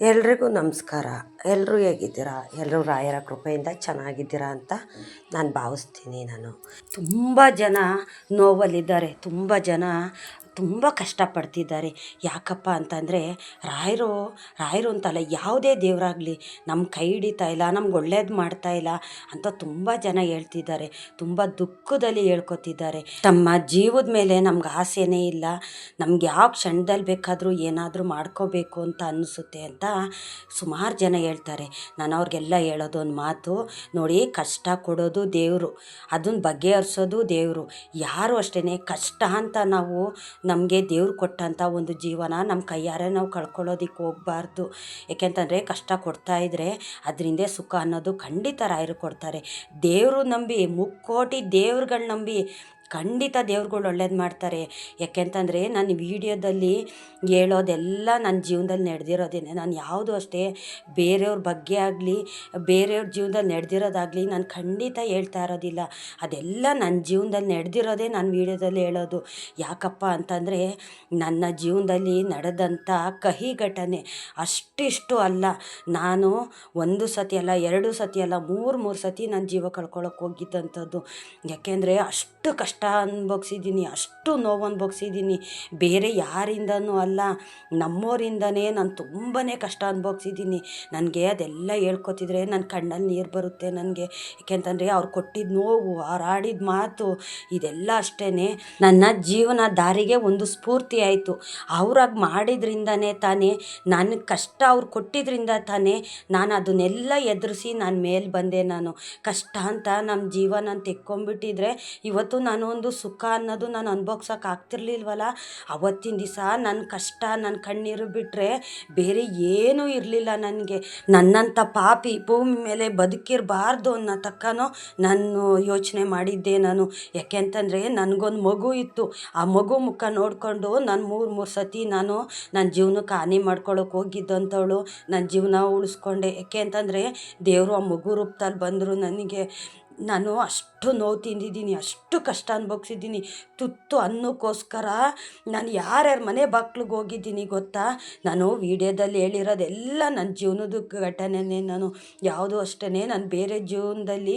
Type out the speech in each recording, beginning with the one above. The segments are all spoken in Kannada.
ಎಲ್ರಿಗೂ ನಮಸ್ಕಾರ. ಎಲ್ಲರೂ ಹೇಗಿದ್ದೀರಾ? ಎಲ್ಲರೂ ರಾಯರ ಕೃಪೆಯಿಂದ ಚೆನ್ನಾಗಿದ್ದೀರಾ ಅಂತ ನಾನು ಭಾವಿಸ್ತೀನಿ ನಾನು. ತುಂಬ ಜನ ನೋವಲ್ಲಿದ್ದಾರೆ. ತುಂಬ ಜನ ತುಂಬ ಕಷ್ಟಪಡ್ತಿದ್ದಾರೆ. ಯಾಕಪ್ಪ ಅಂತಂದರೆ, ರಾಯರು ರಾಯರು ಅಂತಲ್ಲ, ಯಾವುದೇ ದೇವರಾಗಲಿ ನಮ್ಮ ಕೈ ಹಿಡಿತಾ ಇಲ್ಲ, ನಮ್ಗೆ ಒಳ್ಳೇದು ಮಾಡ್ತಾ ಇಲ್ಲ ಅಂತ ತುಂಬ ಜನ ಹೇಳ್ತಿದ್ದಾರೆ. ತುಂಬ ದುಃಖದಲ್ಲಿ ಹೇಳ್ಕೊತಿದ್ದಾರೆ. ತಮ್ಮ ಜೀವದ ಮೇಲೆ ನಮ್ಗೆ ಆಸೆನೇ ಇಲ್ಲ. ನಮ್ಗೆ ಯಾವ ಕ್ಷಣದಲ್ಲಿ ಬೇಕಾದರೂ ಏನಾದರೂ ಮಾಡ್ಕೋಬೇಕು ಅಂತ ಅನ್ನಿಸುತ್ತೆ ಅಂತ ಸುಮಾರು ಜನ ಹೇಳ್ತಾರೆ. ನಾನು ಅವ್ರಿಗೆಲ್ಲ ಹೇಳೋದು ಒಂದು ಮಾತು, ನೋಡಿ ಕಷ್ಟ ಕೊಡೋದು ದೇವರು ಅದನ್ನ ಬಗೆಹರಿಸೋದು ದೇವರು, ಯಾರು ಅಷ್ಟೇ ಕಷ್ಟ ಅಂತ ನಾವು ನಮಗೆ ದೇವ್ರು ಕೊಟ್ಟಂಥ ಒಂದು ಜೀವನ ನಮ್ಮ ಕೈಯಾರೆ ನಾವು ಕಳ್ಕೊಳ್ಳೋದಿಕ್ಕೆ ಹೋಗಬಾರ್ದು. ಏಕೆಂತಂದರೆ ಕಷ್ಟ ಕೊಡ್ತಾ ಇದ್ದರೆ ಅದರಿಂದ ಸುಖ ಅನ್ನೋದು ಖಂಡಿತ ರಾಯರು ಕೊಡ್ತಾರೆ. ದೇವರು ನಂಬಿ ಮುಕ್ಕೋಟಿ ದೇವ್ರುಗಳು ನಂಬಿ ಖಂಡಿತ ದೇವ್ರುಗಳು ಒಳ್ಳೇದು ಮಾಡ್ತಾರೆ. ಯಾಕೆಂತಂದರೆ ನಾನು ವೀಡಿಯೋದಲ್ಲಿ ಹೇಳೋದೆಲ್ಲ ನನ್ನ ಜೀವನದಲ್ಲಿ ನಡೆದಿರೋದೇನೆ. ನಾನು ಯಾವುದು ಅಷ್ಟೇ ಬೇರೆಯವ್ರ ಬಗ್ಗೆ ಆಗಲಿ, ಬೇರೆಯವ್ರ ಜೀವನದಲ್ಲಿ ನಡೆದಿರೋದಾಗಲಿ ನಾನು ಖಂಡಿತ ಹೇಳ್ತಾ ಇರೋದಿಲ್ಲ. ಅದೆಲ್ಲ ನನ್ನ ಜೀವನದಲ್ಲಿ ನಡೆದಿರೋದೇ ನಾನು ವೀಡಿಯೋದಲ್ಲಿ ಹೇಳೋದು. ಯಾಕಪ್ಪ ಅಂತಂದರೆ ನನ್ನ ಜೀವನದಲ್ಲಿ ನಡೆದಂಥ ಕಹಿ ಘಟನೆ ಅಷ್ಟಿಷ್ಟು ಅಲ್ಲ. ನಾನು ಒಂದು ಸತಿ ಅಲ್ಲ, ಎರಡು ಸತಿ ಅಲ್ಲ, ಮೂರು ಮೂರು ಸತಿ ನನ್ನ ಜೀವ ಕಳ್ಕೊಳ್ಳೋಕೆ ಹೋಗಿದ್ದಂಥದ್ದು. ಯಾಕೆಂದರೆ ಅಷ್ಟು ಕಷ್ಟ ಅನ್ಭವಿಸಿದ್ದೀನಿ, ಅಷ್ಟು ನೋವು ಅನ್ಭವಿಸಿದ್ದೀನಿ. ಬೇರೆ ಯಾರಿಂದನೂ ಅಲ್ಲ, ನಮ್ಮೋರಿಂದನೇ ನಾನು ತುಂಬಾ ಕಷ್ಟ ಅನ್ಭವಿಸಿದ್ದೀನಿ. ನನಗೆ ಅದೆಲ್ಲ ಹೇಳ್ಕೊತಿದ್ರೆ ನನ್ನ ಕಣ್ಣಲ್ಲಿ ನೀರು ಬರುತ್ತೆ ನನಗೆ. ಏಕೆಂತಂದರೆ ಅವ್ರು ಕೊಟ್ಟಿದ್ದ ನೋವು, ಅವ್ರು ಆಡಿದ ಮಾತು, ಇದೆಲ್ಲ ಅಷ್ಟೇ ನನ್ನ ಜೀವನ ದಾರಿಗೆ ಒಂದು ಸ್ಫೂರ್ತಿ ಆಯಿತು. ಅವ್ರಾಗ ಮಾಡಿದ್ರಿಂದನೇ ತಾನೇ ನನಗೆ ಕಷ್ಟ ಅವ್ರು ಕೊಟ್ಟಿದ್ರಿಂದ ತಾನೇ ನಾನು ಅದನ್ನೆಲ್ಲ ಎದುರಿಸಿ ನಾನು ಮೇಲೆ ಬಂದೆ ನಾನು. ಕಷ್ಟ ಅಂತ ನಮ್ಮ ಜೀವನ ತೆಕ್ಕೊಂಬಿಟ್ಟಿದ್ರೆ ಇವತ್ತು ನಾನು ಒಂದು ಸುಖ ಅನ್ನೋದು ನಾನು ಅನ್ಭವ್ಸೋಕೆ ಆಗ್ತಿರ್ಲಿಲ್ವಲ್ಲ ಅವತ್ತಿನ ದಿವಸ ನನ್ನ ಕಷ್ಟ ನನ್ನ ಕಣ್ಣೀರು ಬಿಟ್ಟರೆ ಬೇರೆ ಏನೂ ಇರಲಿಲ್ಲ ನನಗೆ. ನನ್ನಂಥ ಪಾಪಿ ಭೂಮಿ ಮೇಲೆ ಬದುಕಿರಬಾರ್ದು ಅನ್ನೋ ತಕ್ಕನೋ ನಾನು ಯೋಚನೆ ಮಾಡಿದ್ದೆ ನಾನು. ಯಾಕೆಂತಂದರೆ ನನಗೊಂದು ಮಗು ಇತ್ತು. ಆ ಮಗು ಮುಖ ನೋಡಿಕೊಂಡು ನಾನು ಮೂರು ಮೂರು ಸತಿ ನಾನು ನನ್ನ ಜೀವನಕ್ಕೆ ಹಾನಿ ಮಾಡ್ಕೊಳಕ್ಕೆ ಹೋಗಿದ್ದಂಥವಳು ನನ್ನ ಜೀವನ ಉಳಿಸ್ಕೊಂಡೆ. ಯಾಕೆ ಅಂತಂದರೆ ದೇವರು ಆ ಮಗು ರೂಪದಲ್ಲಿ ಬಂದರು ನನಗೆ ನಾನು ಅಷ್ಟು ನೋವು ತಿಂದಿದ್ದೀನಿ, ಅಷ್ಟು ಕಷ್ಟ ಅನುಭವ್ಸಿದ್ದೀನಿ. ತುತ್ತು ಅನ್ನಕ್ಕೋಸ್ಕರ ನಾನು ಯಾರ್ಯಾರ ಮನೆ ಬಾಗ್ಲಿಗೆ ಹೋಗಿದ್ದೀನಿ ಗೊತ್ತಾ? ನಾನು ವೀಡಿಯೋದಲ್ಲಿ ಹೇಳಿರೋದೆಲ್ಲ ನನ್ನ ಜೀವನದ ಘಟನೆನೇ ನಾನು. ಯಾವುದು ಅಷ್ಟೇ ನಾನು ಬೇರೆ ಜೀವನದಲ್ಲಿ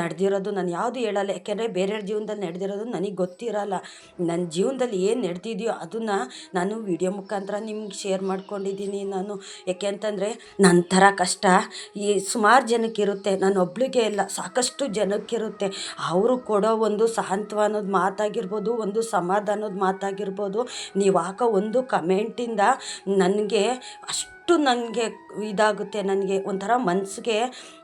ನಡೆದಿರೋದು ನಾನು ಯಾವುದು ಹೇಳಲ್ಲ. ಯಾಕೆಂದರೆ ಬೇರೆಯವ್ರ ಜೀವನದಲ್ಲಿ ನಡೆದಿರೋದು ನನಗೆ ಗೊತ್ತಿರಲ್ಲ. ನನ್ನ ಜೀವನದಲ್ಲಿ ಏನು ನಡೆದಿದೆಯೋ ಅದನ್ನು ನಾನು ವಿಡಿಯೋ ಮುಖಾಂತರ ನಿಮ್ಗೆ ಶೇರ್ ಮಾಡ್ಕೊಂಡಿದ್ದೀನಿ ನಾನು. ಯಾಕೆ ಅಂತಂದರೆ ನನ್ನ ಥರ ಕಷ್ಟ. ಈ ಸುಮಾರು ಜನಕ್ಕಿರುತ್ತೆ, ನಾನು ಒಬ್ಳಿಗೆ ಇಲ್ಲ ಸಾಕಷ್ಟು ಜನಕ್ಕಿರುತ್ತೆ. ಅವರು ಕೊಡೋ ಒಂದು ಸಾಂತ್ವನದ ಮಾತಾಗಿರ್ಬೋದು ಒಂದು ಸಮಾಧಾನದ ಮಾತಾಗಿರ್ಬೋದು. ನೀವು ಹಾಕೋ ಒಂದು ಕಮೆಂಟಿಂದ ನನಗೆ ಅಷ್ಟು ನನಗೆ ಇದಾಗುತ್ತೆ, ನನಗೆ ಒಂಥರ ಮನಸ್ಸಿಗೆ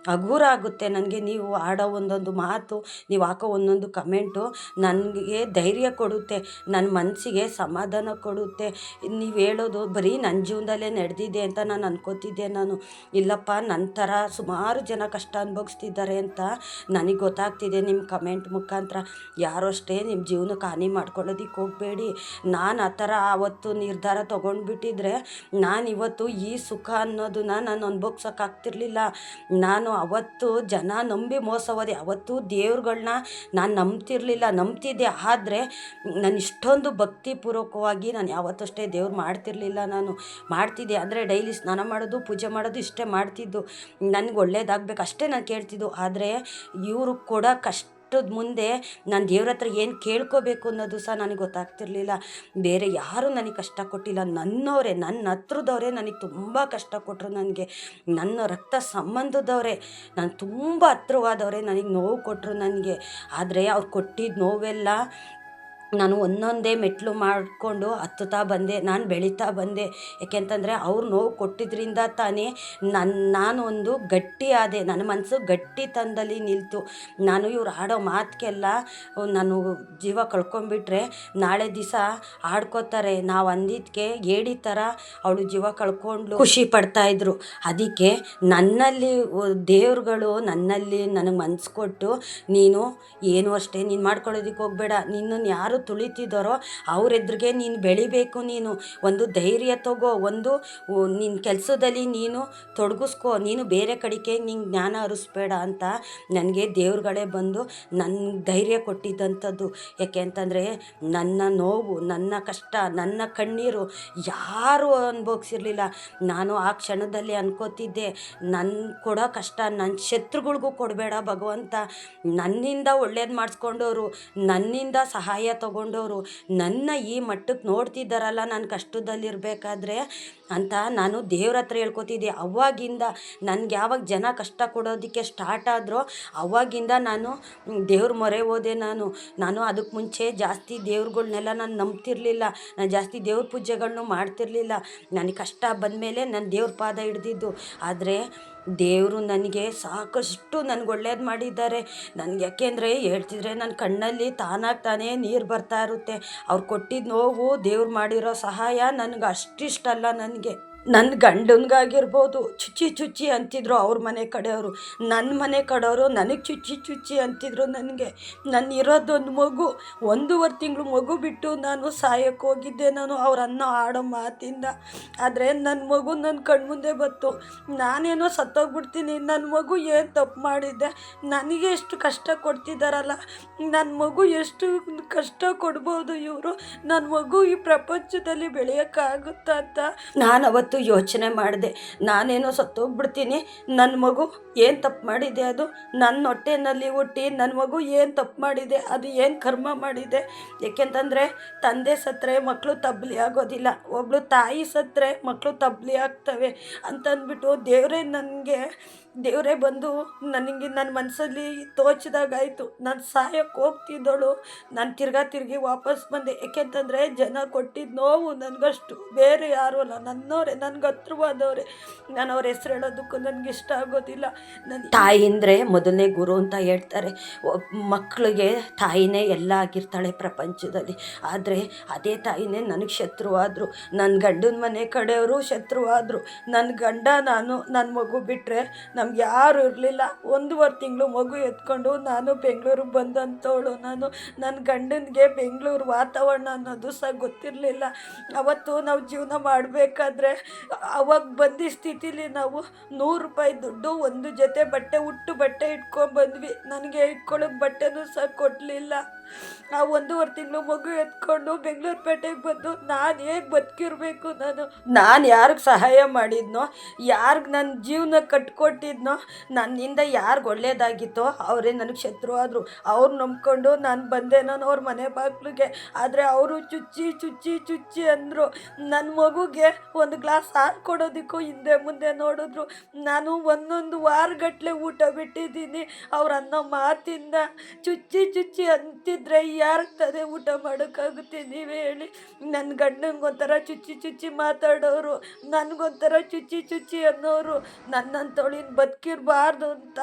ಹಗುರ ಆಗುತ್ತೆ, ನನಗೆ ನೀವು ಆಡೋ ಒಂದೊಂದು ಮಾತು, ನೀವು ಹಾಕೋ ಒಂದೊಂದು ಕಮೆಂಟು ನನಗೆ ಧೈರ್ಯ ಕೊಡುತ್ತೆ, ನನ್ನ ಮನಸ್ಸಿಗೆ ಸಮಾಧಾನ ಕೊಡುತ್ತೆ. ನೀವು ಹೇಳೋದು ಬರೀ ನನ್ನ ಜೀವನದಲ್ಲೇ ನಡೆದಿದೆ ಅಂತ ನಾನು ಅನ್ಕೋತಿದ್ದೆ ನಾನು. ಇಲ್ಲಪ್ಪ, ನನ್ನ ಥರ ಸುಮಾರು ಜನ ಕಷ್ಟ ಅನುಭವಿಸ್ತಿದ್ದಾರೆ ಅಂತ ನನಗೆ ಗೊತ್ತಾಗ್ತಿದೆ ನಿಮ್ಮ ಕಮೆಂಟ್ ಮುಖಾಂತರ. ಯಾರು ಅಷ್ಟೇ ನಿಮ್ಮ ಜೀವನಕ್ಕೆ ಹಾನಿ ಮಾಡ್ಕೊಳ್ಳೋದಿಕ್ಕೆ ಹೋಗಬೇಡಿ. ನಾನು ಆ ಥರ ಆವತ್ತು ನಿರ್ಧಾರ ತೊಗೊಂಡ್ಬಿಟ್ಟಿದ್ರೆ, ನಾನು ಇವತ್ತು ಈ ಸುಖ ಅನ್ನೋದನ್ನ ನಾನು ಅನುಭವಿಸೋಕ್ಕಾಗ್ತಿರ್ಲಿಲ್ಲ. ನಾನು ಅವತ್ತು ಜನ ನಂಬಿ ಮೋಸ ಹೋದೆ ಅವತ್ತು ದೇವ್ರುಗಳನ್ನ ನಾನು ನಂಬ್ತಿರ್ಲಿಲ್ಲ, ನಂಬ್ತಿದ್ದೆ. ಆದರೆ ನಾನು ಇಷ್ಟೊಂದು ಭಕ್ತಿಪೂರ್ವಕವಾಗಿ ನಾನು ಯಾವತ್ತಷ್ಟೇ ದೇವ್ರು ಮಾಡ್ತಿರ್ಲಿಲ್ಲ ನಾನು. ಮಾಡ್ತಿದ್ದೆ. ಅಂದರೆ ಡೈಲಿ ಸ್ನಾನ ಮಾಡೋದು, ಪೂಜೆ ಮಾಡೋದು ಇಷ್ಟೇ ಮಾಡ್ತಿದ್ದು. ನನಗೆ ಒಳ್ಳೇದಾಗಬೇಕು ಅಷ್ಟೇ ನಾನು ಕೇಳ್ತಿದ್ದು. ಆದರೆ ಇವರು ಕೊಡೋ ಕಷ್ಟದ ಮುಂದೆ ನಾನು ದೇವ್ರ ಹತ್ರ ಏನು ಕೇಳ್ಕೋಬೇಕು ಅನ್ನೋದು ಸಹ ನನಗೆ ಗೊತ್ತಾಗ್ತಿರ್ಲಿಲ್ಲ. ಬೇರೆ ಯಾರೂ ನನಗೆ ಕಷ್ಟ ಕೊಟ್ಟಿಲ್ಲ. ನನ್ನವರೇ ನನ್ನ ಹತ್ರದವರೇ ನನಗೆ ತುಂಬ ಕಷ್ಟ ಕೊಟ್ಟರು ನನಗೆ. ನನ್ನ ರಕ್ತ ಸಂಬಂಧದವರೇ, ನಾನು ತುಂಬ ಹತ್ರವಾದವರೇ ನನಗೆ ನೋವು ಕೊಟ್ಟರು ನನಗೆ. ಆದರೆ ಅವ್ರು ಕೊಟ್ಟಿದ್ದ ನೋವೆಲ್ಲ ನಾನು ಒಂದೊಂದೇ ಮೆಟ್ಲು ಮಾಡಿಕೊಂಡು ಹತ್ತುತ್ತಾ ಬಂದೆ, ನಾನು ಬೆಳೀತಾ ಬಂದೆ. ಯಾಕೆಂತಂದರೆ ಅವ್ರು ನೋವು ಕೊಟ್ಟಿದ್ದರಿಂದ ತಾನೇ ನನ್ನ ನಾನು ಒಂದು ಗಟ್ಟಿ ಆದೆ ನನ್ನ ಮನಸ್ಸು ಗಟ್ಟಿತನದಲ್ಲಿ ನಿಲ್ತು. ನಾನು ಇವ್ರು ಆಡೋ ಮಾತಿಗೆಲ್ಲ ನಾನು ಜೀವ ಕಳ್ಕೊಂಬಿಟ್ರೆ ನಾಳೆ ದಿವಸ ಆಡ್ಕೋತಾರೆ ನಾವು ಅಂದಿದ್ದಕ್ಕೆ ಏಡಿ ಥರ ಅವಳು ಜೀವ ಕಳ್ಕೊಂಡು ಖುಷಿ ಪಡ್ತಾಯಿದ್ರು ಅದಕ್ಕೆ ನನ್ನಲ್ಲಿ ದೇವ್ರುಗಳು ನನ್ನಲ್ಲಿ ನನಗೆ ಮನ್ಸು ಕೊಟ್ಟು ನೀನು ಏನು ಅಷ್ಟೇ ನೀನು ಮಾಡ್ಕೊಳ್ಳೋದಕ್ಕೆ ಹೋಗಬೇಡ. ನಿನ್ನನ್ನು ಯಾರು ತುಳಿತಿದ್ದಾರೋ ಅವರೆದ್ರಿಗೆ ನೀನು ಬೆಳಿಬೇಕು ನೀನು. ಒಂದು ಧೈರ್ಯ ತಗೋ, ಒಂದು ನಿನ್ನ ಕೆಲಸದಲ್ಲಿ ನೀನು ತೊಡಗಿಸ್ಕೋ. ನೀನು ಬೇರೆ ಕಡೆಗೆ ನಿಂಗೆ ಜ್ಞಾನ ಅರಿಸ್ಬೇಡ ಅಂತ ನನಗೆ ದೇವ್ರುಗಳೇ ಬಂದು ನನ್ನ ಧೈರ್ಯ ಕೊಟ್ಟಿದ್ದಂಥದ್ದು. ಯಾಕೆ ಅಂತಂದರೆ ನನ್ನ ನೋವು, ನನ್ನ ಕಷ್ಟ, ನನ್ನ ಕಣ್ಣೀರು ಯಾರೂ ಅನುಭವಿಸಿರ್ಲಿಲ್ಲ. ನಾನು ಆ ಕ್ಷಣದಲ್ಲಿ ಅನ್ಕೋತಿದ್ದೆ ನನ್ನ ಕೊಡೋ ಕಷ್ಟ ನನ್ನ ಶತ್ರುಗಳಿಗೂ ಕೊಡಬೇಡ ಭಗವಂತ. ನನ್ನಿಂದ ಒಳ್ಳೇದು ಮಾಡಿಸ್ಕೊಂಡವರು, ನನ್ನಿಂದ ಸಹಾಯ ತಗೊಂಡವರು, ನನ್ನ ಈ ಮಟ್ಟಕ್ಕೆ ನೋಡ್ತಿದ್ದಾರಲ್ಲ, ನಾನು ಕಷ್ಟದಲ್ಲಿರಬೇಕಾದ್ರೆ? ಅಂತ ನಾನು ದೇವ್ರ ಹತ್ರ ಹೇಳ್ಕೊತಿದ್ದೆ. ಅವಾಗಿಂದ ನನಗೆ ಯಾವಾಗ ಜನ ಕಷ್ಟ ಕೊಡೋದಕ್ಕೆ ಸ್ಟಾರ್ಟ್ ಆದರೂ, ಅವಾಗಿಂದ ನಾನು ದೇವ್ರ ಮೊರೆ ಹೋದೆ ನಾನು. ನಾನು ಅದಕ್ಕೆ ಮುಂಚೆ ಜಾಸ್ತಿ ದೇವ್ರುಗಳ್ನೆಲ್ಲ ನಾನು ನಂಬ್ತಿರ್ಲಿಲ್ಲ. ನಾನು ಜಾಸ್ತಿ ದೇವ್ರ ಪೂಜೆಗಳನ್ನೂ ಮಾಡ್ತಿರಲಿಲ್ಲ. ನನಗೆ ಕಷ್ಟ ಬಂದಮೇಲೆ ನಾನು ದೇವ್ರ ಪಾದ ಹಿಡ್ದಿದ್ದು. ಆದರೆ ದೇವರು ನನಗೆ ಸಾಕಷ್ಟು ನನಗೆ ಒಳ್ಳೇದು ಮಾಡಿದ್ದಾರೆ. ನನಗೆ ಯಾಕೆಂದರೆ ಹೇಳ್ತಿದ್ರೆ ನನ್ನ ಕಣ್ಣಲ್ಲಿ ತಾನಾಗಿ ತಾನೇ ನೀರು ಬರ್ತಾ ಇರುತ್ತೆ. ಅವ್ರು ಕೊಟ್ಟಿದ್ದ ನೋವು ದೇವ್ರು ಮಾಡಿರೋ ಸಹಾಯ ನನಗೆ ಅಷ್ಟಿಷ್ಟಲ್ಲ ನನಗೆ. ನನ್ನ ಗಂಡನಿಗಾಗಿರ್ಬೋದು, ಚುಚ್ಚಿ ಚುಚ್ಚಿ ಅಂತಿದ್ರು ಅವ್ರ ಮನೆ ಕಡೆಯವರು. ನನ್ನ ಮನೆ ಕಡೆಯವರು ನನಗೆ ಚುಚ್ಚಿ ಚುಚ್ಚಿ ಅಂತಿದ್ರು ನನಗೆ. ನಾನು ಇರೋದೊಂದು ಮಗು, ಒಂದೂವರೆ ತಿಂಗಳು ಮಗು ಬಿಟ್ಟು ನಾನು ಸಾಯಕ್ಕೆ ಹೋಗಿದ್ದೆ ನಾನು ಅವ್ರ ಅನ್ನ ಆಡೋ ಮಾತಿಂದ. ಆದರೆ ನನ್ನ ಮಗು ನನ್ನ ಕಣ್ಮುಂದೆ ಬಂತು. ನಾನೇನೋ ಸತ್ತೋಗ್ಬಿಡ್ತೀನಿ ನನ್ನ ಮಗು ಏನು ತಪ್ಪು ಮಾಡಿದ್ದೆ? ನನಗೆ ಎಷ್ಟು ಕಷ್ಟ ಕೊಡ್ತಿದ್ದಾರಲ್ಲ ನನ್ನ ಮಗು ಎಷ್ಟು ಕಷ್ಟ ಕೊಡ್ಬೋದು ಇವರು? ನನ್ನ ಮಗು ಈ ಪ್ರಪಂಚದಲ್ಲಿ ಬೆಳೆಯೋಕ್ಕಾಗುತ್ತಾ ಅಂತ ನಾನು ಅವತ್ತು ಯೋಚನೆ ಮಾಡಿದೆ. ನಾನೇನೋ ಸತ್ತೋಗ್ಬಿಡ್ತೀನಿ. ನನ್ನ ಮಗು ಏನು ತಪ್ಪು ಮಾಡಿದೆ ಅದು? ನನ್ನ ಹೊಟ್ಟೆನಲ್ಲಿ ಹುಟ್ಟಿ ನನ್ನ ಮಗು ಏನು ತಪ್ಪು ಮಾಡಿದೆ? ಅದು ಏನು ಕರ್ಮ ಮಾಡಿದೆ? ಏಕೆಂತಂದರೆ ತಂದೆ ಸತ್ತರೆ ಮಕ್ಕಳು ತಬ್ಲಿ ಆಗೋದಿಲ್ಲ. ಒಬ್ಬಳು ತಾಯಿ ಸತ್ತರೆ ಮಕ್ಕಳು ತಬ್ಲಿ ಆಗ್ತವೆ ಅಂತಂದ್ಬಿಟ್ಟು ದೇವರೇ ನನಗೆ ದೇವರೇ ಬಂದು ನನಗೆ ನನ್ನ ಮನಸ್ಸಲ್ಲಿ ತೋಚಿದಾಗಾಯಿತು ನಾನು ಸಹಾಯಕ್ಕೆ ಹೋಗ್ತಿದ್ದಳು. ನಾನು ತಿರ್ಗಾ ತಿರುಗಿ ವಾಪಸ್ ಬಂದೆ. ಏಕೆಂತಂದರೆ ಜನ ಕೊಟ್ಟಿದ್ದ ನೋವು ನನಗಷ್ಟು. ಬೇರೆ ಯಾರೂ ಅಲ್ಲ. ನನ್ನವರೇ, ನನಗೆ ಹತ್ರವಾದವ್ರೆ. ನಾನು ಅವ್ರ ಹೆಸ್ರು ಹೇಳೋದಕ್ಕೂ ನನಗೆ ಇಷ್ಟ ಆಗೋದಿಲ್ಲ. ನನ್ನ ತಾಯಿ ಅಂದರೆ ಮೊದಲನೇ ಗುರು ಅಂತ ಹೇಳ್ತಾರೆ. ಮಕ್ಕಳಿಗೆ ತಾಯಿನೇ ಎಲ್ಲ ಆಗಿರ್ತಾಳೆ ಪ್ರಪಂಚದಲ್ಲಿ. ಆದರೆ ಅದೇ ತಾಯಿನೇ ನನಗೆ ಶತ್ರುವಾದರು. ನನ್ನ ಗಂಡನ ಮನೆ ಕಡೆಯವರು ಶತ್ರುವಾದರು. ನನ್ನ ಗಂಡ ನಾನು ನನ್ನ ಮಗು ಬಿಟ್ಟರೆ ನಮ್ಗೆ ಯಾರು ಇರಲಿಲ್ಲ. ಒಂದೂವರೆ ತಿಂಗಳು ಮಗು ಎತ್ಕೊಂಡು ನಾನು ಬೆಂಗಳೂರಿಗೆ ಬಂದಂಥವಳು ನಾನು ನನ್ನ ಗಂಡನಿಗೆ ಬೆಂಗಳೂರು ವಾತಾವರಣ ಅನ್ನೋದು ಸಹ ಗೊತ್ತಿರಲಿಲ್ಲ. ಅವತ್ತು ನಾವು ಜೀವನ ಮಾಡಬೇಕಾದ್ರೆ ಅವಾಗ ಬಂದ ಸ್ಥಿತಿಲಿ ನಾವು ನೂರು ರೂಪಾಯಿ ದುಡ್ಡು, ಒಂದು ಜೊತೆ ಬಟ್ಟೆ ಉಟ್ಟು ಬಟ್ಟೆ ಇಟ್ಕೊಂಡ್ಬಂದ್ವಿ ನನಗೆ ಇಟ್ಕೊಳ್ಳೋಕೆ ಬಟ್ಟೆನೂ ಸಹ ಕೊಡಲಿಲ್ಲ. ಆ ಒಂದೂವರೆ ತಿಂಗಳು ಮಗು ಎತ್ಕೊಂಡು ಬೆಂಗಳೂರು ಪೇಟೆಗೆ ಬಂದು ನಾನು ಹೇಗೆ ಬದುಕಿರಬೇಕು ನಾನು? ನಾನು ಯಾರಿಗೆ ಸಹಾಯ ಮಾಡಿದ್ನೋ, ಯಾರಿಗೆ ನನ್ನ ಜೀವನ ಕಟ್ಕೊಟ್ಟಿದ್ನೋ, ನನ್ನಿಂದ ಯಾರಿಗೆ ಒಳ್ಳೇದಾಗಿತ್ತೋ, ಅವರೇ ನನಗೆ ಶತ್ರು ಆದರು. ಅವ್ರು ನಂಬ್ಕೊಂಡು ನಾನು ಬಂದೆ ನಾನು ಅವ್ರ ಮನೆ ಬಾಗಿಲಿಗೆ. ಆದರೆ ಅವರು ಚುಚ್ಚಿ ಚುಚ್ಚಿ ಚುಚ್ಚಿ ಅಂದರು. ನನ್ನ ಮಗುಗೆ ಒಂದು ಗ್ಲಾಸ್ ಹಾಲು ಕೊಡೋದಕ್ಕೂ ಹಿಂದೆ ಮುಂದೆ ನೋಡಿದ್ರು. ನಾನು ಒಂದೊಂದು ವಾರಗಟ್ಟಲೆ ಊಟ ಬಿಟ್ಟಿದ್ದೀನಿ. ಅವ್ರ ಅನ್ನೋ ಮಾತಿಂದ ಚುಚ್ಚಿ ಚುಚ್ಚಿ ಅಂತಿದ್ರೆ ಯಾರಿಗೆ ತದೆ ಊಟ ಮಾಡೋಕ್ಕಾಗುತ್ತೆ ನೀವೇ ಹೇಳಿ. ನನ್ನ ಗಂಡನಿಗೊಂಥರ ಚುಚ್ಚಿ ಚುಚ್ಚಿ ಮಾತಾಡೋರು, ನನಗೊಂಥರ ಚುಚ್ಚಿ ಚುಚ್ಚಿ ಅನ್ನೋರು ನನ್ನಂತವಳಿನ ಬದುಕಿರಬಾರ್ದು ಅಂತ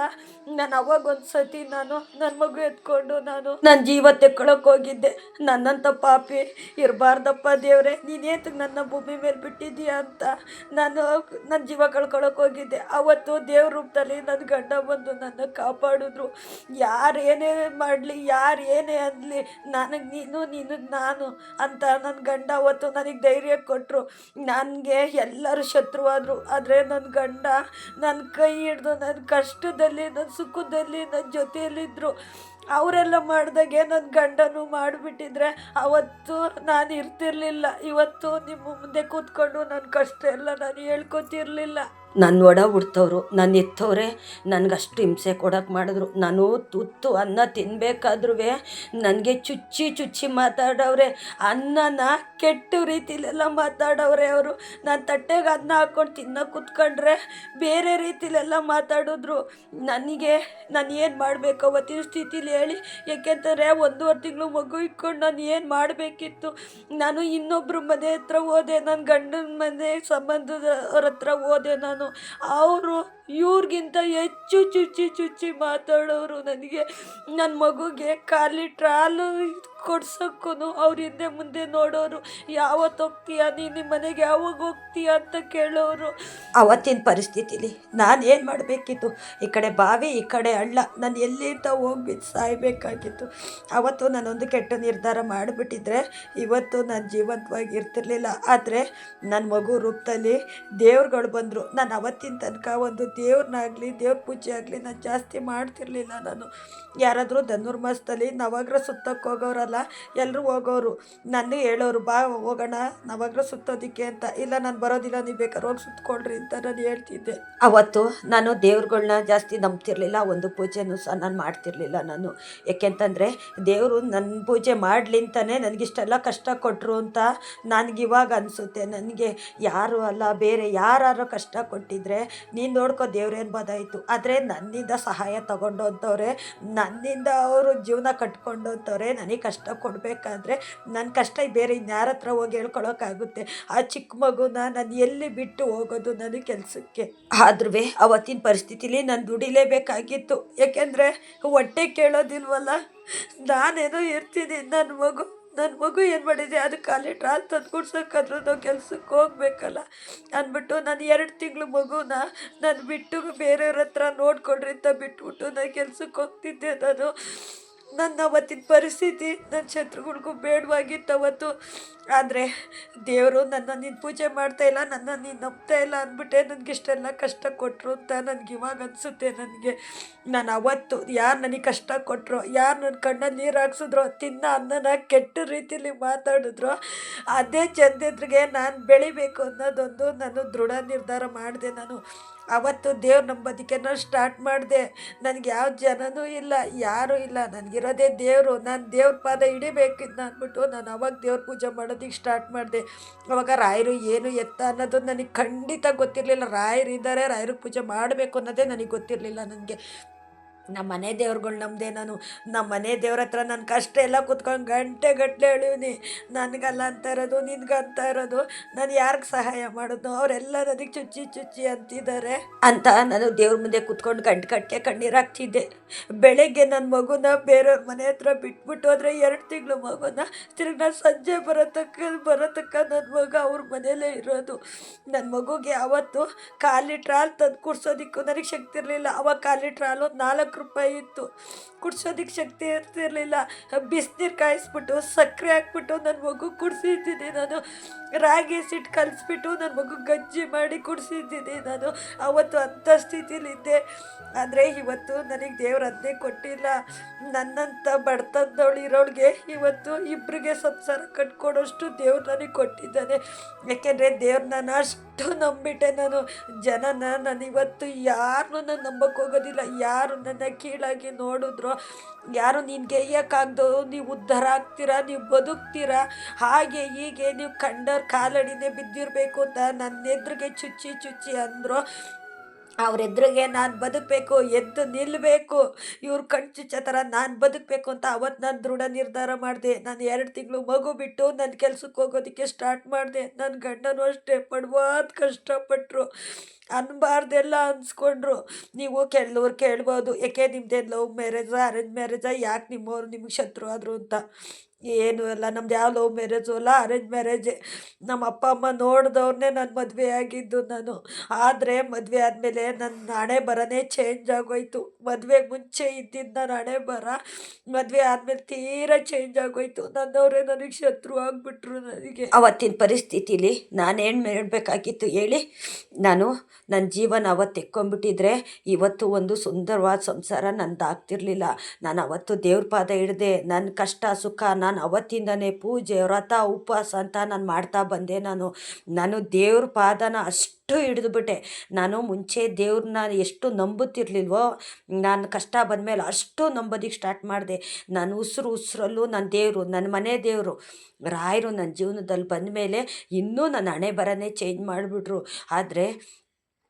ನಾನು ಅವಾಗ ಒಂದು ಸತಿ ನಾನು ನನ್ನ ಮಗು ಎತ್ಕೊಂಡು ನಾನು ನನ್ನ ಜೀವ ತೆಕ್ಕೊಳಕ್ಕೆ ಹೋಗಿದ್ದೆ. ನನ್ನಂಥ ಪಾಪಿ ಇರಬಾರ್ದಪ್ಪ ದೇವ್ರೆ ನೀನೇತು ನನ್ನ ಭೂಮಿ ಮೇಲೆ ಬಿಟ್ಟಿದ್ದೀಯಾ ಅಂತ ನಾನು ನನ್ನ ಜೀವ ಕಳ್ಕೊಳಕ್ಕೆ ಹೋಗಿದ್ದೆ. ಅವತ್ತು ದೇವ್ರ ರೂಪದಲ್ಲಿ ನನ್ನ ಗಂಡ ಬಂದು ನನ್ನ ಕಾಪಾಡಿದ್ರು. ಯಾರು ಏನೇ ಮಾಡಲಿ, ಯಾರು ಏನೇ ಅನ್ನಲಿ ನನಗೆ ನೀನು ನೀನು ನಾನು ಅಂತ ನನ್ನ ಗಂಡ ಅವತ್ತು ನನಗೆ ಧೈರ್ಯ ಕೊಟ್ಟರು ನನಗೆ ಎಲ್ಲರೂ ಶತ್ರುವಾದರು. ಆದರೆ ನನ್ನ ಗಂಡ ನನ್ನ ಕೈ ಹಿಡ್ದು ನನ್ನ ಕಷ್ಟದಲ್ಲಿ ನನ್ನ ಸುಖದಲ್ಲಿ ನನ್ನ ಜೊತೆಯಲ್ಲಿದ್ದರು ಅವರೆಲ್ಲ ಮಾಡಿದಾಗೆ ನನ್ನ ಗಂಡನು ಮಾಡಿಬಿಟ್ಟಿದ್ರೆ ಅವತ್ತು ನಾನು ಇರ್ತಿರ್ಲಿಲ್ಲ. ಇವತ್ತು ನಿಮ್ಮ ಮುಂದೆ ಕೂತ್ಕೊಂಡು ನನ್ನ ಕಷ್ಟ ಎಲ್ಲ ನಾನು ಹೇಳ್ಕೊತಿರ್ಲಿಲ್ಲ. ನನ್ನ ಒಡ ಹುಡ್ತವ್ರು ನನ್ನ ಎತ್ತವ್ರೆ, ನನಗಷ್ಟು ಹಿಂಸೆ ಕೊಡೋಕೆ ಮಾಡಿದ್ರು. ನಾನು ತುತ್ತು ಅನ್ನ ತಿನ್ನಬೇಕಾದ್ರೂ ನನಗೆ ಚುಚ್ಚಿ ಚುಚ್ಚಿ ಮಾತಾಡವ್ರೆ, ಅನ್ನನ ಕೆಟ್ಟ ರೀತಿಲೆಲ್ಲ ಮಾತಾಡವ್ರೆ ಅವರು. ನಾನು ತಟ್ಟೆಗೆ ಅನ್ನ ಹಾಕ್ಕೊಂಡು ತಿನ್ನೋಕೆ ಕೂತ್ಕೊಂಡ್ರೆ ಬೇರೆ ರೀತಿಲೆಲ್ಲ ಮಾತಾಡಿದ್ರು. ನನಗೆ, ನಾನು ಏನು ಮಾಡಬೇಕು ಅವತ್ತಿನ ಸ್ಥಿತಿಲಿ ಹೇಳಿ. ಏಕೆಂದರೆ ಒಂದೂವರೆ ತಿಂಗಳು ಮಗು ಇಟ್ಕೊಂಡು ನಾನು ಏನು ಮಾಡಬೇಕಿತ್ತು? ನಾನು ಇನ್ನೊಬ್ಬರು ಮನೆ ಹತ್ರ ಹೋದೆ ನನ್ನ ಗಂಡನ ಮನೆ ಸಂಬಂಧದವ್ರ ಹತ್ರ ಹೋದೆ ನಾನು. ಅವರು ಇವ್ರಿಗಿಂತ ಹೆಚ್ಚು ಚುಚ್ಚಿ ಚುಚ್ಚಿ ಮಾತಾಡೋರು ನನಗೆ. ನನ್ನ ಮಗುಗೆ ಖಾಲಿ ಟ್ರಾಲು ಕೊಡ್ಸೋಕ್ಕೂ ಅವ್ರ ಹಿಂದೆ ಮುಂದೆ ನೋಡೋರು. ಯಾವತ್ತು ಹೋಗ್ತೀಯ? ನೀನು ನಿಮ್ಮ ಮನೆಗೆ ಯಾವಾಗ ಹೋಗ್ತೀಯ ಅಂತ ಕೇಳೋರು. ಅವತ್ತಿನ ಪರಿಸ್ಥಿತಿಲಿ ನಾನು ಏನು ಮಾಡಬೇಕಿತ್ತು? ಈ ಕಡೆ ಬಾವಿ, ಈ ಕಡೆ ಹಳ್ಳ. ನಾನು ಎಲ್ಲಿಂದ ಹೋಗ್ಬಿಟ್ಟು ಸಾಯಬೇಕಾಗಿತ್ತು? ಅವತ್ತು ನಾನೊಂದು ಕೆಟ್ಟ ನಿರ್ಧಾರ ಮಾಡಿಬಿಟ್ಟಿದ್ರೆ ಇವತ್ತು ನಾನು ಜೀವಂತವಾಗಿ ಇರ್ತಿರ್ಲಿಲ್ಲ ಆದರೆ ನನ್ನ ಮಗು ರೂಪದಲ್ಲಿ ದೇವ್ರುಗಳು ಬಂದರು. ನಾನು ಅವತ್ತಿನ ತನಕ ಒಂದು ದೇವ್ರನ್ನಾಗಲಿ, ದೇವ್ರ ಪೂಜೆ ಆಗಲಿ ನಾನು ಜಾಸ್ತಿ ಮಾಡ್ತಿರ್ಲಿಲ್ಲ ನಾನು. ಯಾರಾದರೂ ಧನುರ್ಮಾಸದಲ್ಲಿ ನವಗ್ರಹ ಸುತ್ತಕ್ಕೆ ಹೋಗೋರಲ್ಲ ಎಲ್ಲರೂ ಹೋಗೋರು. ನನಗೆ ಹೇಳೋರು, ಬಾ, ಹೋಗೋಣ, ನವಗ್ರಹ ಸುತ್ತೋದಕ್ಕೆ ಅಂತ. ಇಲ್ಲ, ನಾನು ಬರೋದಿಲ್ಲ, ನೀವು ಬೇಕಾದ್ರೆ ಹೋಗಿ ಸುತ್ಕೊಳ್ರಿ ಅಂತ ನಾನು ಹೇಳ್ತಿದ್ದೆ. ಅವತ್ತು ನಾನು ದೇವ್ರುಗಳ್ನ ಜಾಸ್ತಿ ನಂಬ್ತಿರ್ಲಿಲ್ಲ, ಒಂದು ಪೂಜೆನೂ ಸಹ ನಾನು ಮಾಡ್ತಿರ್ಲಿಲ್ಲ ನಾನು. ಯಾಕೆಂತಂದರೆ, ದೇವರು ನನ್ನ ಪೂಜೆ ಮಾಡಲಿ ಅಂತಲೇ ನನಗಿಷ್ಟೆಲ್ಲ ಕಷ್ಟ ಕೊಟ್ಟರು ಅಂತ ನನಗಿವಾಗ ಅನಿಸುತ್ತೆ. ನನಗೆ ಯಾರು ಅಲ್ಲ, ಬೇರೆ ಯಾರು ಕಷ್ಟ ಕೊಟ್ಟಿದ್ರೆ, ನೀನು ನೋಡ್ಕೋ ದೇವ್ರೇನು ಬದಾಯಿತು? ಆದರೆ ನನ್ನಿಂದ ಸಹಾಯ ತಗೊಂಡೋಂಥವ್ರೆ ನನ್ನಿಂದ ಅವರು ಜೀವನ ಕಟ್ಕೊಂಡಂಥವ್ರೆ ನನಗೆ ಕಷ್ಟ ಕೊಡಬೇಕಾದ್ರೆ ನನ್ನ ಕಷ್ಟ ಬೇರೆ ಇನ್ಯಾರ ಹತ್ರ ಹೋಗಿ ಹೇಳ್ಕೊಳೋಕ್ಕಾಗುತ್ತೆ. ಆ ಚಿಕ್ಕ ಮಗುನ ನಾನು ಎಲ್ಲಿ ಬಿಟ್ಟು ಹೋಗೋದು ನನಗೆ ಕೆಲಸಕ್ಕೆ? ಆದ್ರೂ ಅವತ್ತಿನ ಪರಿಸ್ಥಿತಿಲಿ ನಾನು ದುಡಿಲೇಬೇಕಾಗಿತ್ತು. ಯಾಕೆಂದರೆ ಹೊಟ್ಟೆ ಕೇಳೋದಿಲ್ವಲ್ಲ? ನಾನೇನೋ ಇರ್ತೀನಿ ನನ್ನ ಮಗು. ನನ್ನ ಮಗು ಏನು ಮಾಡಿದೆ? ಅದು ಖಾಲಿ ಟ್ರಾಲ್ ತಂದು ಕೊಡ್ಸೋಕ್ಕಾದ್ರೂ ನಾವು ಕೆಲಸಕ್ಕೆ ಹೋಗ್ಬೇಕಲ್ಲ? ಅಂದ್ಬಿಟ್ಟು ನಾನು ಎರಡು ತಿಂಗಳು ಮಗುನ ನಾನು ಬಿಟ್ಟು ಬೇರೆಯವ್ರ ಹತ್ರ ನೋಡ್ಕೊಳ್ರಿ ಅಂತ ಬಿಟ್ಬಿಟ್ಟು ನಾನು ಕೆಲಸಕ್ಕೆ ಹೋಗ್ತಿದ್ದೆ ನಾನು. ನನ್ನ ಅವತ್ತಿನ ಪರಿಸ್ಥಿತಿ ನನ್ನ ಶತ್ರುಗಳಿಗೂ ಬೇಡವಾಗಿತ್ತು ಅವತ್ತು. ಆದರೆ ದೇವರು ನನ್ನ ನೀನು ಪೂಜೆ ಮಾಡ್ತಾ ಇಲ್ಲ ನನ್ನ ನೀನು ನಂಬ್ತಾ ಇಲ್ಲ ಅಂದ್ಬಿಟ್ಟೆ. ನನಗೆ ಇಷ್ಟೆಲ್ಲ ಕಷ್ಟ ಕೊಟ್ಟರು ಅಂತ ನನಗೆ ಇವಾಗ ಅನಿಸುತ್ತೆ ನನಗೆ. ನಾನು ಅವತ್ತು ಯಾರು ನನಗೆ ಕಷ್ಟ ಕೊಟ್ಟರು ಯಾರು ನನ್ನ ಕಣ್ಣಲ್ಲಿ ನೀರು ಹಾಕ್ಸಿದ್ರು, ತಿನ್ನ ಅನ್ನನ ಕೆಟ್ಟ ರೀತಿಯಲ್ಲಿ ಮಾತಾಡಿದ್ರು, ಅದೇ ಚಂದಿದ್ರಿಗೆ ನಾನು ಬೆಳಿಬೇಕು ಅನ್ನೋದೊಂದು ನಾನು ದೃಢ ನಿರ್ಧಾರ ಮಾಡಿದೆ ನಾನು. ಅವತ್ತು ದೇವ್ರು ನಂಬೋದಕ್ಕೆ ನಾನು ಸ್ಟಾರ್ಟ್ ಮಾಡಿದೆ. ನನಗೆ ಯಾವ ಜನನೂ ಇಲ್ಲ, ಯಾರೂ ಇಲ್ಲ. ನನಗಿರೋದೇ ದೇವರು. ನಾನು ದೇವ್ರ ಪಾದ ಹಿಡಿಬೇಕಿದ್ದು ಅಂದ್ಬಿಟ್ಟು ನಾನು ಅವಾಗ ದೇವ್ರ ಪೂಜೆ ಮಾಡೋದಕ್ಕೆ ಸ್ಟಾರ್ಟ್ ಮಾಡಿದೆ. ಅವಾಗ ರಾಯರು ಏನು ಎತ್ತ ಅನ್ನೋದು ನನಗೆ ಖಂಡಿತ ಗೊತ್ತಿರಲಿಲ್ಲ. ರಾಯರು ಇದ್ದಾರೆ ರಾಯರಿಗೆ ಪೂಜೆ ಮಾಡಬೇಕು ಅನ್ನೋದೇ ನನಗೆ ಗೊತ್ತಿರಲಿಲ್ಲ ನನಗೆ ನಮ್ಮ ಮನೆ ದೇವ್ರುಗಳು ನಮ್ಮದೇ ನಾನು, ನಮ್ಮ ಮನೆ ದೇವ್ರ ಹತ್ರ ನನ್ನ ಕಷ್ಟ ಎಲ್ಲ ಕೂತ್ಕೊಂಡು ಗಂಟೆ ಗಟ್ಟಲೆ ಹೇಳಿವ್ನಿ ನನಗಲ್ಲ ಅಂತ ಇರೋದು, ನಿನ್ಗಂತ ಇರೋದು, ನಾನು ಯಾರಿಗೆ ಸಹಾಯ ಮಾಡೋದು? ಅವರೆಲ್ಲ ನನಗೆ ಚುಚ್ಚಿ ಚುಚ್ಚಿ ಅಂತಿದ್ದಾರೆ ಅಂತ ನಾನು ದೇವ್ರ ಮುಂದೆ ಕೂತ್ಕೊಂಡು ಗಂಟು ಕಟ್ಟೆ ಕಣ್ಣೀರು ಹಾಕ್ತಿದ್ದೆ. ಬೆಳಗ್ಗೆ ನನ್ನ ಮಗುನ ಬೇರೆಯವ್ರ ಮನೆ ಹತ್ರ ಬಿಟ್ಬಿಟ್ಟು ಹೋದರೆ ಎರಡು ತಿಂಗಳು ಮಗುನ ತಿರ್ಗಿ ನಾನು ಸಂಜೆ ಬರೋತಕ್ಕ ಬರೋತಕ್ಕ ನನ್ನ ಮಗ ಅವ್ರ ಮನೆಯಲ್ಲೇ ಇರೋದು. ನನ್ನ ಮಗುಗೆ ಯಾವತ್ತು ಖಾಲಿ ಟ್ರಾಲ್ ತಂದು ಕುಡ್ಸೋದಕ್ಕೂ ನನಗೆ ಶಕ್ತಿ ಇರಲಿಲ್ಲ. ಅವಾಗ ಖಾಲಿ ಟ್ರಾಲ್ ಒಂದು ನಾಲ್ಕು ರೂಪಾಯಿ ಇತ್ತು. ಕುಡ್ಸೋದಕ್ಕೆ ಶಕ್ತಿ ಇರ್ತಿರ್ಲಿಲ್ಲ. ಬಿಸಿನೀರು ಕಾಯಿಸ್ಬಿಟ್ಟು, ಸಕ್ಕರೆ ಹಾಕ್ಬಿಟ್ಟು ನನ್ನ ಮಗು ಕುಡಿಸಿದ್ದೀನಿ ನಾನು. ರಾಗಿ ಸಿಟ್ಟು ಕಲಿಸ್ಬಿಟ್ಟು ನನ್ನ ಮಗು ಗಜ್ಜಿ ಮಾಡಿ ಕುಡಿಸಿದ್ದೀನಿ ನಾನು. ಅವತ್ತು ಅಂಥ ಸ್ಥಿತಿಲಿದ್ದೆ ಆದರೆ ಇವತ್ತು ನನಗೆ ದೇವ್ರು ಅದನ್ನೇ ಕೊಟ್ಟಿಲ್ಲ. ನನ್ನಂಥ ಬಡತನದವಳು ಇರೋಳಿಗೆ ಇವತ್ತು ಇಬ್ಬರಿಗೆ ಸಂಸಾರ ಕಟ್ಕೊಡೋಷ್ಟು ದೇವ್ರು ನನಗೆ ಕೊಟ್ಟಿದ್ದಾನೆ. ಯಾಕೆಂದರೆ ದೇವ್ರು ನಾನು ಅಷ್ಟು ನಂಬಿಟ್ಟೆ ನಾನು. ಜನನ ನಾನು ಇವತ್ತು ಯಾರನ್ನೂ ನಾನು ನಂಬಕ್ಕೆ ಹೋಗೋದಿಲ್ಲ. ಯಾರು ನನ್ನ ಕೀಳಾಗಿ ನೋಡಿದ್ರು? ಯಾರು ನೀನು ಗೆಯ್ಯಕ್ಕಾಗ್ದು? ನೀವು ಉದ್ಧಾರ ಆಗ್ತೀರಾ ನೀವು ಬದುಕ್ತೀರಾ? ಹಾಗೆ ಹೀಗೆ ನೀವು ಕಂಡರ್ ಕಾಲಡಿನೇ ಬಿದ್ದಿರಬೇಕು ಅಂತ ನನ್ನ ಎದುರಿಗೆ ಚುಚ್ಚಿ ಚುಚ್ಚಿ ಅಂದರು? ಎದುರಿಗೆ ನಾನು ಬದುಕಬೇಕು, ಎದ್ದು ನಿಲ್ಲಬೇಕು ಇವ್ರು ಕಣ್ಚು ಥರ ನಾನು ಬದುಕಬೇಕು ಅಂತ ಅವತ್ತು ನಾನು ದೃಢ ನಿರ್ಧಾರ ಮಾಡಿದೆ. ನಾನು ಎರಡು ತಿಂಗಳು ಮಗು ಬಿಟ್ಟು ನನ್ನ ಕೆಲಸಕ್ಕೆ ಹೋಗೋದಕ್ಕೆ ಸ್ಟಾರ್ಟ್ ಮಾಡಿದೆ. ನನ್ನ ಗಂಡನೂ ಅಷ್ಟೇ ಪಡುವಾದ ಕಷ್ಟಪಟ್ಟರು ಅನ್ಬಾರ್ದೆಲ್ಲ ಅನ್ಸ್ಕೊಂಡ್ರು. ನೀವು ಕೆಲವ್ರು ಕೇಳ್ಬೋದು ಯಾಕೆ ನಿಮ್ದೇನು ಲವ್ ಮ್ಯಾರೇಜಾ, ಅರೇಂಜ್ ಮ್ಯಾರೇಜಾ, ಯಾಕೆ ನಿಮ್ಮವ್ರು ನಿಮಗೆ ಶತ್ರು ಆದರು ಅಂತ. ಏನು ಎಲ್ಲ ನಮ್ದು ಯಾವ ಲವ್ ಮ್ಯಾರೇಜು ಅಲ್ಲ ಅರೇಂಜ್ ಮ್ಯಾರೇಜ್ ನಮ್ಮ ಅಪ್ಪ, ಅಮ್ಮ ನೋಡಿದವ್ರನ್ನೇ ನಾನು ಮದುವೆ ಆಗಿದ್ದು ನಾನು. ಆದರೆ ಮದುವೆ ಆದಮೇಲೆ ನನ್ನ ಹಣೆ ಬರನೇ ಚೇಂಜ್ ಆಗೋಯ್ತು. ಮದುವೆಗೆ ಮುಂಚೆ ಇದ್ದಿದ್ದು ನನ್ನ ಹಣೆ ಬರ, ಮದುವೆ ಆದಮೇಲೆ ತೀರಾ ಚೇಂಜ್ ಆಗೋಯ್ತು. ನನ್ನವರೇ ನನಗೆ ಶತ್ರು ಆಗಿಬಿಟ್ರು ನನಗೆ. ಅವತ್ತಿನ ಪರಿಸ್ಥಿತಿಲಿ ನಾನೇನು ಮಾಡಬೇಕಾಗಿತ್ತು ಹೇಳಿ? ನಾನು ನನ್ನ ಜೀವನ ಅವತ್ತು ಎಕ್ಕೊಂಬಿಟ್ಟಿದ್ರೆ ಇವತ್ತು ಒಂದು ಸುಂದರವಾದ ಸಂಸಾರ ನಂದಾಗ್ತಿರ್ಲಿಲ್ಲ. ನಾನು ಅವತ್ತು ದೇವ್ರ ಪಾದ ಹಿಡ್ದೆ ನನ್ನ ಕಷ್ಟ ಸುಖ, ನಾನು ಅವತ್ತಿಂದನೇ ಪೂಜೆ, ವ್ರತ, ಉಪವಾಸ ಅಂತ ನಾನು ಮಾಡ್ತಾ ಬಂದೆ ನಾನು. ನಾನು ದೇವ್ರ ಪಾದನ ಅಷ್ಟು ಹಿಡಿದುಬಿಟ್ಟೆ ನಾನು ಮುಂಚೆ ದೇವ್ರನ್ನ ಎಷ್ಟು ನಂಬುತ್ತಿರ್ಲಿಲ್ವೋ, ನಾನು ಕಷ್ಟ ಬಂದಮೇಲೆ ಅಷ್ಟು ನಂಬೋದಿಕ್ಕೆ ಸ್ಟಾರ್ಟ್ ಮಾಡಿದೆ. ನಾನು ಉಸಿರು ಉಸಿರಲ್ಲೂ ನನ್ನ ದೇವರು ನನ್ನ ಮನೆ ದೇವರು, ರಾಯರು ನನ್ನ ಜೀವನದಲ್ಲಿ ಬಂದಮೇಲೆ ಇನ್ನೂ ನನ್ನ ಹಣೆ ಬರನೇ ಚೇಂಜ್ ಮಾಡಿಬಿಟ್ರು. ಆದರೆ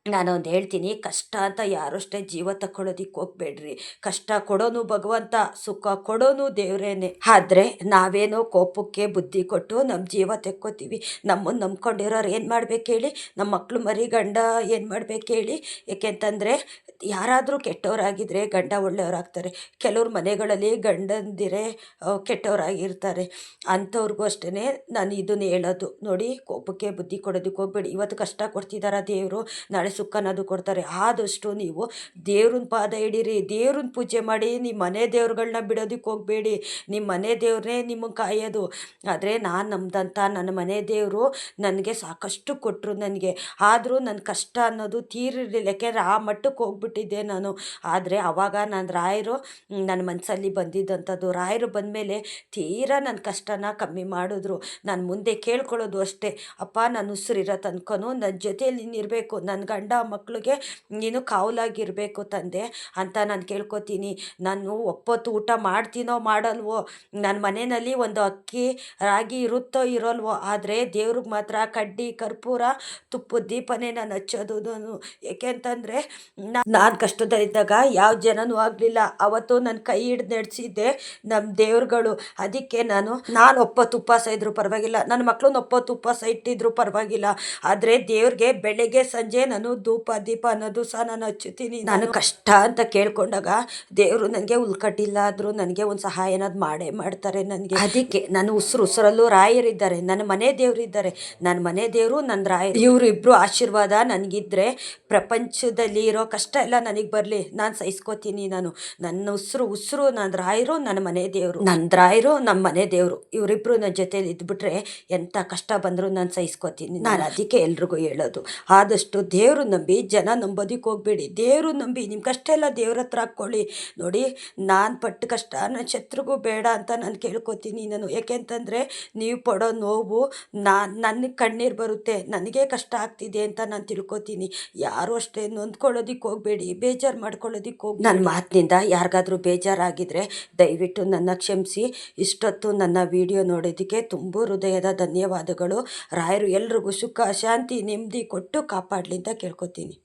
ನಾನೊಂದು ಹೇಳ್ತೀನಿ, ಕಷ್ಟ ಅಂತ ಯಾರು ಅಷ್ಟೇ ಜೀವ ತಗೊಳ್ಳೋದಿಕ್ಕೆ ಹೋಗ್ಬೇಡ್ರಿ. ಕಷ್ಟ ಕೊಡೋನು ಭಗವಂತ, ಸುಖ ಕೊಡೋನು ದೇವ್ರೇನೆ. ಆದರೆ ನಾವೇನೋ ಕೋಪಕ್ಕೆ ಬುದ್ಧಿ ಕೊಟ್ಟು ನಮ್ಮ ಜೀವ ತೆಕ್ಕೋತೀವಿ. ನಮ್ಮನ್ನು ನಂಬ್ಕೊಂಡಿರೋರು ಏನು ಮಾಡ್ಬೇಕು ಹೇಳಿ? ನಮ್ಮ ಮಕ್ಕಳು ಮರಿ ಗಂಡ ಏನು ಮಾಡ್ಬೇಕು ಹೇಳಿ? ಏಕೆಂತಂದರೆ ಯಾರಾದರೂ ಕೆಟ್ಟವರಾಗಿದ್ದರೆ ಗಂಡ ಒಳ್ಳೆಯವರಾಗ್ತಾರೆ. ಕೆಲವ್ರ ಮನೆಗಳಲ್ಲಿ ಗಂಡಂದಿರೇ ಕೆಟ್ಟವರಾಗಿರ್ತಾರೆ. ಅಂಥವ್ರಿಗೂ ಅಷ್ಟೇ ನಾನು ಇದನ್ನು ಹೇಳೋದು. ನೋಡಿ, ಕೋಪಕ್ಕೆ ಬುದ್ಧಿ ಕೊಡೋದಕ್ಕೆ ಹೋಗ್ಬೇಡಿ. ಇವತ್ತು ಕಷ್ಟ ಕೊಡ್ತಿದ್ದಾರೆ ದೇವರು, ನಾಳೆ ಸುಖ ಅನ್ನೋದು ಕೊಡ್ತಾರೆ. ಆದಷ್ಟು ನೀವು ದೇವ್ರನ್ನ ಪಾದ ಹಿಡೀರಿ ದೇವ್ರನ್ನ ಪೂಜೆ ಮಾಡಿ, ನಿಮ್ಮ ಮನೆ ದೇವ್ರುಗಳ್ನ ಬಿಡೋದಕ್ಕೆ ಹೋಗಬೇಡಿ. ನಿಮ್ಮ ಮನೆ ದೇವ್ರನ್ನೇ ನಿಮಗೆ ಕಾಯೋದು. ಆದರೆ ನಾನು ನಮ್ದಂಥ ನನ್ನ ಮನೆ ದೇವರು ನನಗೆ ಸಾಕಷ್ಟು ಕೊಟ್ಟರು ನನಗೆ. ಆದರೂ ನನ್ನ ಕಷ್ಟ ಅನ್ನೋದು ತೀರಿರಲಿಲ್ಲ ಯಾಕೆಂದರೆ ಆ ಮಟ್ಟಕ್ಕೆ ಹೋಗ್ಬಿಟ್ಟಿದ್ದೆ ನಾನು. ಆದರೆ ಆವಾಗ ನಾನು ರಾಯರು ನನ್ನ ಮನಸ್ಸಲ್ಲಿ ಬಂದಿದ್ದಂಥದ್ದು. ರಾಯರು ಬಂದಮೇಲೆ ತೀರಾ ನನ್ನ ಕಷ್ಟನ ಕಮ್ಮಿ ಮಾಡಿದ್ರು. ನಾನು ಮುಂದೆ ಕೇಳ್ಕೊಳ್ಳೋದು ಅಷ್ಟೇ. ಅಪ್ಪ, ನಾನು ಉಸಿರಿರೋ ತನಕನೂ ನನ್ನ ಜೊತೆಯಲ್ಲಿ ನೀನು ಇರಬೇಕು ನನ್ನ ಗಂಡ ಮಕ್ಕಳಿಗೆ ನೀನು ಕಾವಲಾಗಿರಬೇಕು ತಂದೆ ಅಂತ ನಾನು ಕೇಳ್ಕೊತೀನಿ. ನಾನು ಒಪ್ಪತ್ತು ಊಟ ಮಾಡ್ತೀನೋ ಮಾಡಲ್ವೋ? ನನ್ನ ಮನೆಯಲ್ಲಿ ಒಂದು ಅಕ್ಕಿ, ರಾಗಿ ಇರುತ್ತೋ ಇರೋಲ್ವೋ? ಆದರೆ ದೇವ್ರಿಗೆ ಮಾತ್ರ ಕಡ್ಡಿ, ಕರ್ಪೂರ ತುಪ್ಪದ ದೀಪನೇ ನಾನು ಹಚ್ಚೋದು ಏಕೆಂತಂದರೆ ನಾನು ಕಷ್ಟದಲ್ಲಿದ್ದಾಗ ಯಾವ ಜನನೂ ಆಗಲಿಲ್ಲ. ಅವತ್ತು ನನ್ನ ಕೈ ಹಿಡ್ದು ನಡೆಸಿದ್ದೆ ನಮ್ಮ ದೇವ್ರುಗಳು. ಅದಕ್ಕೆ ನಾನು ನಾನು ಒಪ್ಪತ್ತು ಉಪವಾಸ ಇದ್ರು ಪರವಾಗಿಲ್ಲ. ನನ್ನ ಮಕ್ಕಳು ಒಪ್ಪತ್ತು ಉಪವಾಸ ಇಟ್ಟಿದ್ರು ಪರವಾಗಿಲ್ಲ. ಆದರೆ ದೇವ್ರಿಗೆ ಬೆಳಗ್ಗೆ, ಸಂಜೆ ನಾನು ಧೂಪ ದೀಪ ಅನ್ನೋದು ಸಹ ನಾನು ಹಚ್ಚುತ್ತೀನಿ. ನಾನು ಕಷ್ಟ ಅಂತ ಕೇಳ್ಕೊಂಡಾಗ ದೇವರು ನನಗೆ ಉಲ್ಕಟ್ಟಿಲ್ಲ ಆದರೂ ನನಗೆ ಒಂದು ಸಹಾಯ ಏನಾದ್ರು ಮಾಡೇ ಮಾಡ್ತಾರೆ ನನಗೆ. ಅದಕ್ಕೆ ನಾನು ಉಸಿರು ಉಸಿರಲ್ಲೂ ರಾಯರಿದ್ದಾರೆ ನನ್ನ ಮನೆ ದೇವರಿದ್ದಾರೆ ನನ್ನ ಮನೆ ದೇವರು ನನ್ನ ರಾಯ ಇವರಿಬ್ಬರು ಆಶೀರ್ವಾದ ನನಗಿದ್ರೆ ಪ್ರಪಂಚದಲ್ಲಿ ಇರೋ ಕಷ್ಟ ಎಲ್ಲ ನನಗೆ ಬರಲಿ. ನಾನು ಸಹಿಸ್ಕೋತೀನಿ ನಾನು. ನನ್ನ ಉಸಿರು ಉಸಿರು ನನ್ನ ರಾಯರು ನನ್ನ ಮನೆ ದೇವರು. ನನ್ನ ರಾಯರು ನಮ್ಮ ಮನೆ ದೇವರು. ಇವರಿಬ್ಬರು ನನ್ನ ಜೊತೆಲಿ ಇದ್ಬಿಟ್ರೆ ಎಂಥ ಕಷ್ಟ ಬಂದರೂ ನಾನು ಸಹಿಸ್ಕೋತೀನಿ. ನಾನು ಅದಕ್ಕೆ ಎಲ್ರಿಗೂ ಹೇಳೋದು. ಆದಷ್ಟು ದೇವರು ನಂಬಿ ಜನ ನಂಬೋದಕ್ಕೆ ಹೋಗಬೇಡಿ. ದೇವರು ನಂಬಿ ನಿಮ್ಮ ಕಷ್ಟ ಎಲ್ಲ ದೇವ್ರ ಹತ್ರ ಹಾಕ್ಕೊಳ್ಳಿ. ನೋಡಿ, ನಾನು ಪಟ್ಟು ಕಷ್ಟ ನನ್ನ ಶತ್ರುಗೂ ಬೇಡ ಅಂತ ನಾನು ಕೇಳ್ಕೊತೀನಿ ನಾನು. ಯಾಕೆಂತಂದರೆ ನೀವು ಪಡೋ ನೋವು ನಾನು ನನಗೆ ಕಣ್ಣೀರು ಬರುತ್ತೆ. ನನಗೆ ಕಷ್ಟ ಆಗ್ತಿದೆ ಅಂತ ನಾನು ತಿಳ್ಕೊತೀನಿ. ಯಾರು ಅಷ್ಟೇ ನೊಂದ್ಕೊಳ್ಳೋದಿಕ್ಕೆ ಹೋಗಬೇಡಿ. ಬೇಜಾರು ಮಾಡ್ಕೊಳ್ಳೋದಿಕ್ಕೆ ಹೋಗಿ ನನ್ನ ಮಾತಿನಿಂದ ಯಾರಿಗಾದರೂ ಬೇಜಾರಾಗಿದ್ದರೆ ದಯವಿಟ್ಟು ನನ್ನ ಕ್ಷಮಿಸಿ. ಇಷ್ಟೊತ್ತು ನನ್ನ ವಿಡಿಯೋ ನೋಡೋದಕ್ಕೆ ತುಂಬ ಹೃದಯದ ಧನ್ಯವಾದಗಳು. ರಾಯರು ಎಲ್ರಿಗೂ ಸುಖ, ಶಾಂತಿ, ನೆಮ್ಮದಿ ಕೊಟ್ಟು ಕಾಪಾಡಲಿ ಅಂತ ಕೇಳ್ಕೊತೀನಿ